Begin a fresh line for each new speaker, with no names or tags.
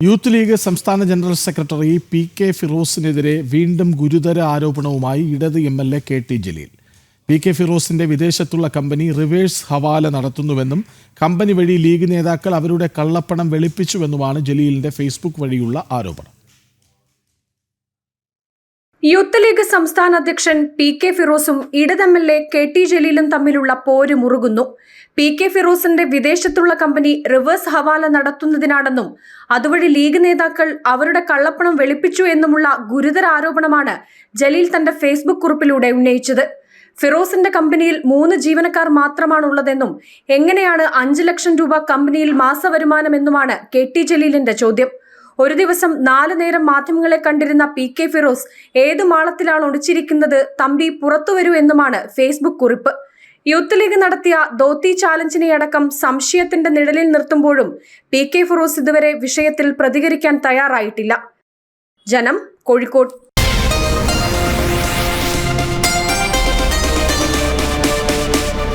Youth league സംസ്ഥാന general secretary P K ഫിറോസിനെതിരെ വീണ്ടും ഗുരുതര ആരോപണവുമായി ഇടത് M L A K T Jaleel. P K ഫിറോസിന്റെ വിദേശത്തുള്ള കമ്പനി റിവേഴ്സ് ഹവാല നടത്തുന്നുവെന്നും കമ്പനി വഴി ലീഗ് നേതാക്കൾ അവരുടെ കള്ളപ്പണം വെളുപ്പിച്ചുവെന്നുമാണ് ജലീലിന്റെ ഫേസ്ബുക്ക് വഴിയുള്ള ആരോപണം.
യൂത്ത് ലീഗ് സംസ്ഥാന അധ്യക്ഷൻ പി കെ ഫിറോസും ഇടത് M L A K T ജലീലും തമ്മിലുള്ള പോര് മുറുകുന്നു. പി കെ ഫിറോസിന്റെ വിദേശത്തുള്ള കമ്പനി റിവേഴ്സ് ഹവാല നടത്തുന്നതിനാണെന്നും അതുവഴി ലീഗ് നേതാക്കൾ അവരുടെ കള്ളപ്പണം വെളുപ്പിച്ചു എന്നുമുള്ള ഗുരുതര ആരോപണമാണ് ജലീൽ തന്റെ ഫേസ്ബുക്ക് കുറിപ്പിലൂടെ ഉന്നയിച്ചത്. ഫിറോസിന്റെ കമ്പനിയിൽ മൂന്ന് ജീവനക്കാർ മാത്രമാണുള്ളതെന്നും എങ്ങനെയാണ് അഞ്ച് ലക്ഷം രൂപ കമ്പനിയിൽ മാസവരുമാനമെന്നുമാണ് കെ ടി ജലീലിന്റെ ചോദ്യം. ഒരു ദിവസം നാലു നേരം മാധ്യമങ്ങളെ കണ്ടിരുന്ന പി കെ ഫിറോസ് ഏത് മാളത്തിലാണ് ഒളിച്ചിരിക്കുന്നത്? തമ്പി പുറത്തുവരൂ എന്നുമാണ് ഫേസ്ബുക്ക് കുറിപ്പ്. യൂത്ത് ലീഗ് നടത്തിയ ദോത്തി ചാലഞ്ചിനെ അടക്കം സംശയത്തിന്റെ നിഴലിൽ നിർത്തുമ്പോഴും പി കെ ഫിറോസ് ഇതുവരെ വിഷയത്തിൽ പ്രതികരിക്കാൻ തയ്യാറായിട്ടില്ല. ജനം കോഴിക്കോട്.